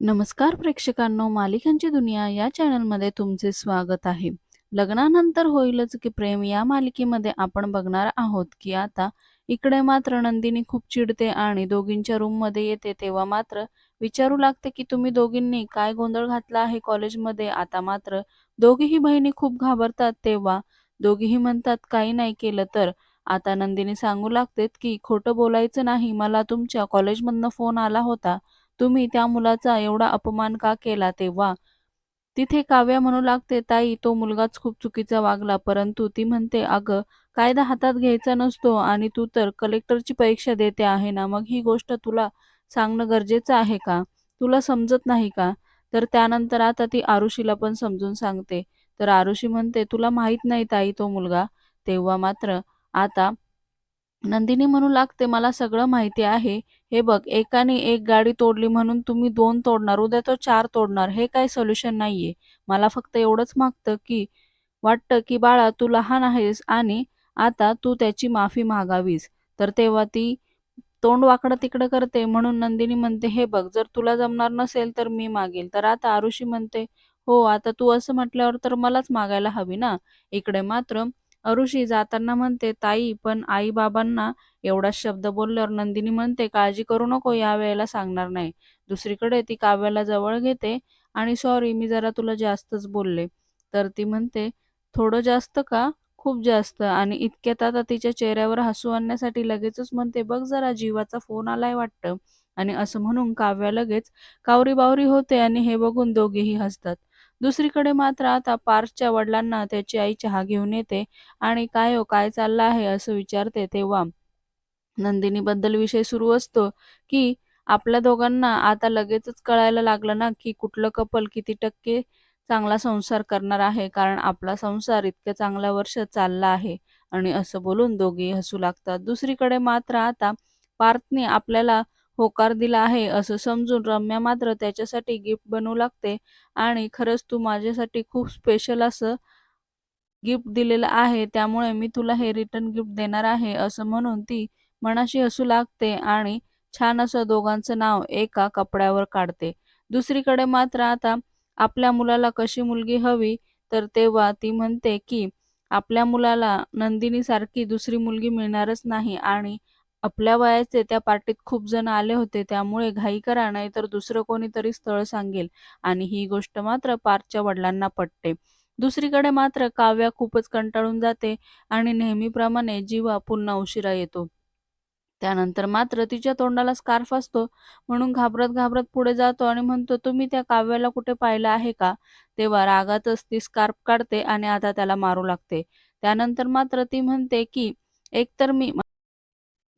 नमस्कार प्रेक्षकांनो, मालिकांची दुनिया या चॅनलमध्ये तुमचे स्वागत आहे. लग्नानंतर होईलच की प्रेम या मालिकेमध्ये आपण बघणार आहोत की आता इकडे मात्र नंदिनी खूप चिडते आणि दोघींच्या रूममध्ये येते तेव्हा मात्र विचारू लागते की तुम्ही दोघींनी काय गोंधळ घातला आहे कॉलेजमध्ये. आता मात्र दोघीही बहिणी खूप घाबरतात तेव्हा दोघीही म्हणतात काही नाही केलं तर. आता नंदिनी सांगू लागते की खोटं बोलायचं नाही, मला तुमच्या कॉलेजमधनं फोन आला होता. तुम्ही त्या मुलाचा एवढा अपमान का केला तेव्हा? तिथे काव्या म्हणू लागते ताई तो मुलगाच खूप चुकीचा वागला. परंतु ती म्हणते अगं कायदा हातात घ्यायचा नसतो आणि तू तर कलेक्टरची परीक्षा देते आहे ना मग ही गोष्ट तुला सांगणं गरजेचं आहे का? तुला समजत नाही का? तर त्यानंतर आता ती आरुषीला पण समजून सांगते. तर आरुषी म्हणते तुला माहीत नाही ताई तो मुलगा. तेव्हा मात्र आता नंदिनी म्हणू लागते मला सगळं माहिती आहे. हे बघ एकाने एक गाडी तोडली म्हणून तुम्ही दोन तोडणार उद्या तो चार तोडणार. हे काय सोल्युशन नाहीये. मला फक्त एवढंच मागतं की वाटतं की बाळा तू लहान आहेस आणि आता तू त्याची माफी मागावीस. तर तेव्हा ती तोंड वाकडं तिकडं करते. म्हणून नंदिनी म्हणते हे बघ जर तुला जमणार नसेल तर मी मागेल. तर आता आरुषी म्हणते हो आता तू असं म्हटल्यावर तर मलाच मागायला हवी ना. इकडे मात्र अरुषी जाताना म्हणते ताई पण आई बाबांना एवढा शब्द बोलल्यावर नंदिनी म्हणते काळजी करू नको या वेळेला सांगणार नाही. दुसरीकडे ती काव्याला जवळ घेते आणि सॉरी मी जरा तुला जास्तच बोलले. तर ती म्हणते थोडं जास्त का? खूप जास्त. आणि इतक्यात आता तिच्या चेहऱ्यावर हसू आणण्यासाठी लगेचच म्हणते बघ जरा जीवाचा फोन आलाय वाटतं. आणि असं म्हणून काव्या लगेच कावरी बावरी होते आणि हे बघून दोघेही हसतात. दुसरीकडे मात्र आता पार्थच्या वडिलांना त्याची आई चहा घेऊन येते आणि काय हो काय चाललं आहे असं विचारते तेव्हा. नंदिनीबद्दल विषय सुरू असतो की आपल्या दोघांना आता लगेचच कळायला लागलं ना की कुठलं कपल किती टक्के चांगला संसार करणार आहे कारण आपला संसार इतक्या चांगल्या वर्ष चालला आहे आणि असं बोलून दोघे हसू लागतात. दुसरीकडे मात्र आता पार्थने आपल्याला होकार दिला आहे असं समजून रम्या मात्र त्याच्यासाठी गिफ्ट बनवू लागते. आणि खरंच तू माझ्यासाठी खूप स्पेशल असं गिफ्ट दिलेलं आहे. त्यामुळे मी तुला हे रिटर्न गिफ्ट देणार आहे असं म्हणून ती मनाशी हसू लागते आणि छान असं दोघांचं नाव एका कपड्यावर काढते. दुसरीकडे मात्र आता आपल्या मुलाला कशी मुलगी हवी तर तेव्हा ती म्हणते की आपल्या मुलाला नंदिनीसारखी दुसरी मुलगी मिळणारच नाही आणि आपल्या वयाचे त्या पार्टीत खूप जण आले होते त्यामुळे घाई करा नाही तर दुसरं कोणीतरी स्थळ सांगेल आणि ही गोष्ट मात्र पार्थच्या वडिलांना पटते. दुसरीकडे मात्र काव्या खूपच कंटाळून जाते आणि नेहमीप्रमाणे जीवा पुन्हा उशिरा येतो. त्यानंतर मात्र तिच्या तोंडाला स्कार्फ असतो म्हणून घाबरत घाबरत पुढे जातो आणि म्हणतो तुम्ही त्या काव्याला कुठे पाहिलं आहे का? तेव्हा रागातच ती स्कार्फ काढते आणि आता त्याला मारू लागते. त्यानंतर मात्र ती म्हणते की एकतर मी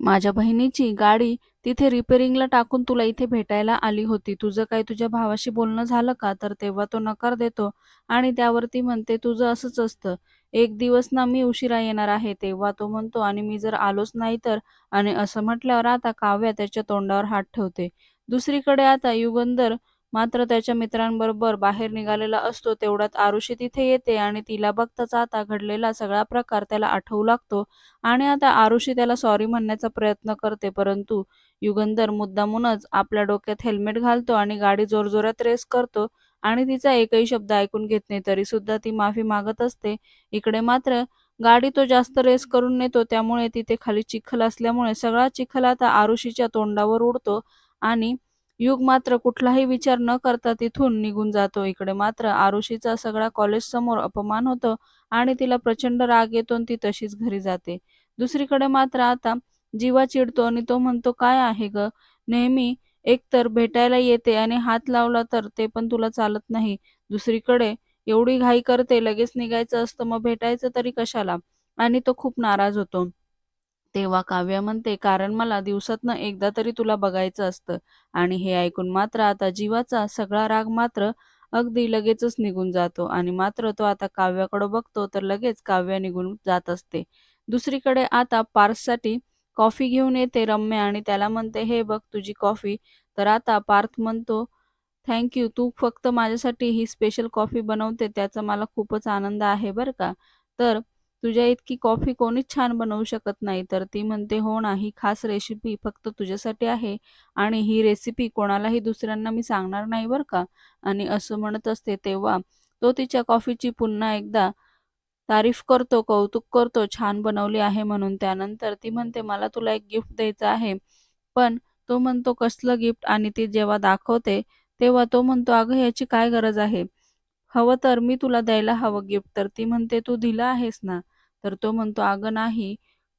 माझ्या बहिणीची गाडी तिथे रिपेरिंगला टाकून तुला इथे भेटायला आली होती. तुझं काय तुझ्या भावाशी बोलणं झालं का? तर तेव्हा तो नकार देतो आणि त्यावरती म्हणते तुझं असंच असतं. एक दिवस ना मी उशिरा येणार आहे. तेव्हा तो म्हणतो आणि मी जर आलोच नाही तर? आणि असं म्हटल्यावर आता काव्या त्याच्या तोंडावर हात ठेवते. दुसरीकडे आता युगंधर मात्र त्याच्या मित्रांबरोबर बाहेर निघालेला असतो तेवढ्यात आरुषी तिथे येते आणि तिला बघताच आता घडलेला सगळा प्रकार त्याला आठवू लागतो आणि आता आरुषी त्याला सॉरी म्हणण्याचा प्रयत्न करते परंतु युगंधर मुद्दामूनच आपल्या डोक्यात हेल्मेट घालतो आणि गाडी जोरजोरात रेस करतो आणि तिचा एकही शब्द ऐकून घेत नाही तरी सुद्धा ती माफी मागत असते. इकडे मात्र गाडी तो जास्त रेस करून नेतो त्यामुळे तिथे खाली चिखल असल्यामुळे सगळा चिखल आता आरुषीच्या तोंडावर उडतो आणि युग मात्र कुठलाही विचार न करता तिथून निघून जातो. इकडे मात्र आरुषीचा सगळा कॉलेज समोर अपमान होतो आणि तिला प्रचंड राग येतो ती तशीच घरी जाते. दुसरीकडे मात्र आता जीवा चिडतो आणि तो म्हणतो काय आहे ग? नेहमी एकतर भेटायला येते आणि हात लावला तर ते पण तुला चालत नाही. दुसरीकडे एवढी घाई करते लगेच निघायचं असतं मग भेटायचं तरी कशाला? आणि तो खूप नाराज होतो. तेव्हा काव्या म्हणते कारण मला दिवसातनं एकदा तरी तुला बघायचं असतं आणि हे ऐकून मात्र आता जीवाचा सगळा राग मात्र अगदी लगेचच निघून जातो आणि मात्र तो आता काव्याकडे बघतो तर लगेच काव्य निघून जात असते. दुसरीकडे आता पार्थसाठी कॉफी घेऊन येते रम्या आणि त्याला म्हणते हे बघ तुझी कॉफी. तर आता पार्थ म्हणतो थँक्यू तू फक्त माझ्यासाठी ही स्पेशल कॉफी बनवते त्याचा मला खूपच आनंद आहे बरं का. तर तुझ्या इतकी कॉफी कोणीच छान बनवू शकत नाही. तर ती म्हणते हो ना ही खास रेसिपी फक्त तुझ्यासाठी आहे आणि ही रेसिपी कोणालाही दुसऱ्यांना मी सांगणार नाही बरं का. आणि असं म्हणत असते तेव्हा तो तिच्या कॉफीची पुन्हा एकदा तारीफ करतो कौतुक करतो छान बनवली आहे म्हणून. त्यानंतर ती म्हणते मला तुला एक गिफ्ट द्यायचं आहे. पण तो म्हणतो कसलं गिफ्ट आणि ती जेव्हा दाखवते तेव्हा तो म्हणतो अगं याची काय गरज आहे? हवं तर मी तुला द्यायला हवं गिफ्ट तर ती म्हणते तू दिलं आहेस ना. तर तो म्हणतो अगं नाही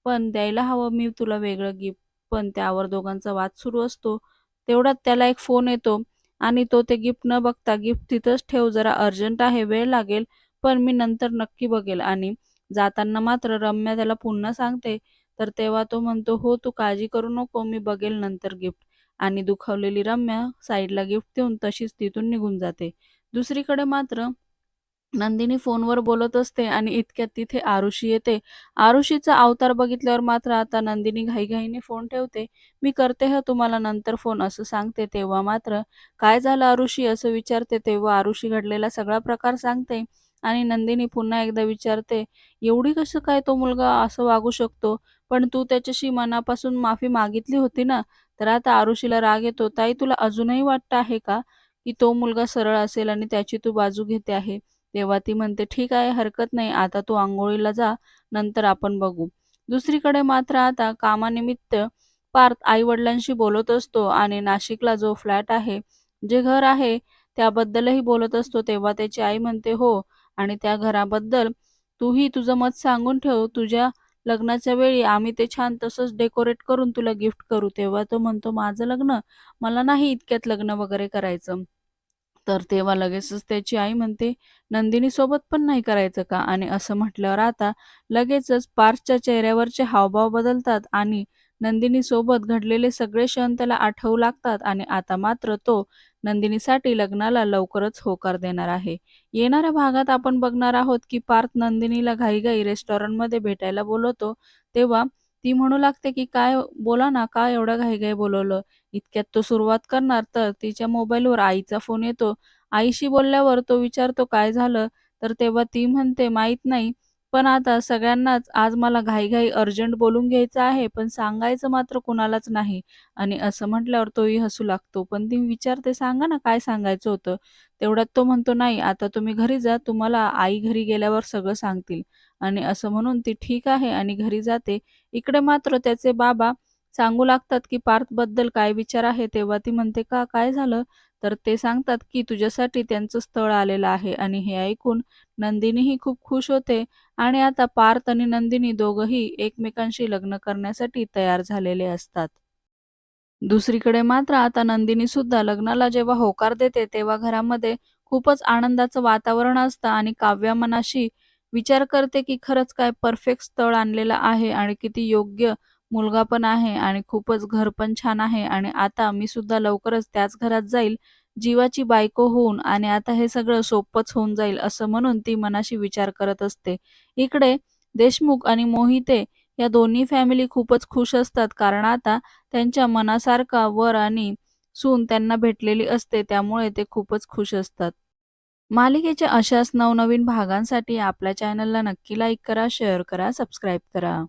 पण द्यायला हवं मी तुला वेगळं गिफ्ट पण त्यावर दोघांचा वाद सुरू असतो. तेवढ्यात त्याला एक फोन येतो आणि तो ते गिफ्ट न बघता गिफ्ट तिथंच ठेव जरा अर्जंट आहे वेळ लागेल पण मी नंतर नक्की बघेल. आणि जाताना मात्र रम्या त्याला पुन्हा सांगते तर तेव्हा तो म्हणतो हो तू काळजी करू नको मी बघेल नंतर गिफ्ट आणि दुखावलेली रम्या साईडला गिफ्ट देऊन तशीच तिथून निघून जाते. दुसरीकडे मात्र नंदिनी फोनवर बोलत असते आणि इतक्यात तिथे आरुषी येते. आरुषीचा अवतार बघितल्यावर मात्र आता नंदिनी घाईघाईने फोन ठेवते. मी करते ह तुम्हाला नंतर फोन असं सांगते. तेव्हा मात्र काय झालं आरुषी? असं विचारते. तेव्हा आरुषी घडलेला सगळा प्रकार सांगते आणि नंदिनी पुन्हा एकदा विचारते एवढी कसं काय तो मुलगा असं वागू शकतो? पण तू त्याच्याशी मनापासून माफी मागितली होती ना? तर आता आरुषीला राग येतो. ताई तुला अजूनही वाटतं आहे का की तो मुलगा सरळ असेल आणि त्याची तू बाजू घेते आहे? तेव्हा ती म्हणते ठीक आहे हरकत नाही आता तू आंघोळीला जा नंतर आपण बघू. दुसरीकडे मात्र आता कामानिमित्त पार्थ आई वडिलांशी बोलत असतो आणि नाशिकला जो फ्लॅट आहे जे घर आहे त्याबद्दलही बोलत असतो. तेव्हा त्याची आई म्हणते हो आणि त्या घराबद्दल तूही तुझं मत सांगून ठेव. तुझ्या लग्नाच्या वेळी आम्ही ते छान तसंच डेकोरेट करून तुला गिफ्ट करू. तेव्हा तो म्हणतो माझं लग्न? मला नाही इतक्यात लग्न वगैरे करायचं. तर तेव्हा लगेचच त्याची आई म्हणते नंदिनी सोबत पण नाही करायचं का? आणि असं म्हटल्यावर आता लगेचच पार्सच्या चेहऱ्यावरचे हावभाव बदलतात आणि नंदिनी सोबत घडलेले सगळे क्षण त्याला आठवू लागतात आणि आता मात्र तो नंदिनीसाठी लग्नाला लवकरच होकार देणार आहे. येणाऱ्या भागात आपण बघणार आहोत की पार्थ नंदिनीला घाईघाई रेस्टॉरंटमध्ये भेटायला बोलवतो तेव्हा ती म्हणू लागते की काय बोला ना काय एवढं घाईघाई बोलवलं? इतक्यात तो सुरुवात करणार तर तिच्या मोबाईलवर आईचा फोन येतो. आईशी बोलल्यावर तो विचारतो काय झालं? तर तेव्हा ती म्हणते माहीत नाही. पण आता सगळ्यांनाच आज मला घाईघाई अर्जंट बोलून घ्यायचं आहे पण सांगायचं मात्र कुणालाच नाही. आणि असं म्हटल्यावर तोही हसू लागतो. पण ती विचारते सांगा ना काय सांगायचं होतं? तेवढ्यात तो म्हणतो नाही आता तुम्ही घरी जा तुम्हाला आई घरी गेल्यावर सगळं सांगतील. आणि असं म्हणून ती ठीक आहे आणि घरी जाते. इकडे मात्र त्याचे बाबा सांगू लागतात की पार्थबद्दल काय विचार आहे तेव्हा ती म्हणते का काय झालं? तर ते सांगतात की तुझ्यासाठी त्यांचं स्थळ आलेलं आहे आणि हे ऐकून नंदिनीही खूप खुश होते आणि आता पार्थ आणि नंदिनी दोघंही एकमेकांशी लग्न करण्यासाठी तयार झालेले असतात. दुसरीकडे मात्र आता नंदिनी सुद्धा लग्नाला जेव्हा होकार देते तेव्हा घरामध्ये खूपच आनंदाचं वातावरण असतं आणि काव्या मनाशी विचार करते की खरंच काय परफेक्ट स्थळ आणलेलं आहे आणि किती योग्य मुलगा पण आहे आणि खूपच घर पण छान आहे आणि आता मी सुद्धा लवकरच त्याच घरात जाईल जीवाची बायको होऊन आणि आता हे सगळं सोपंच होऊन जाईल असं म्हणून ती मनाशी विचार करत असते. इकडे देशमुख आणि मोहिते या दोन्ही फॅमिली खूपच खुश असतात कारण आता त्यांच्या मनासारखा वर आणि सून त्यांना भेटलेली असते त्यामुळे ते खूपच खुश असतात. मालिकेच्या अशाच नवनवीन भागांसाठी आपल्या चॅनलला नक्की लाईक करा शेअर करा सबस्क्राईब करा.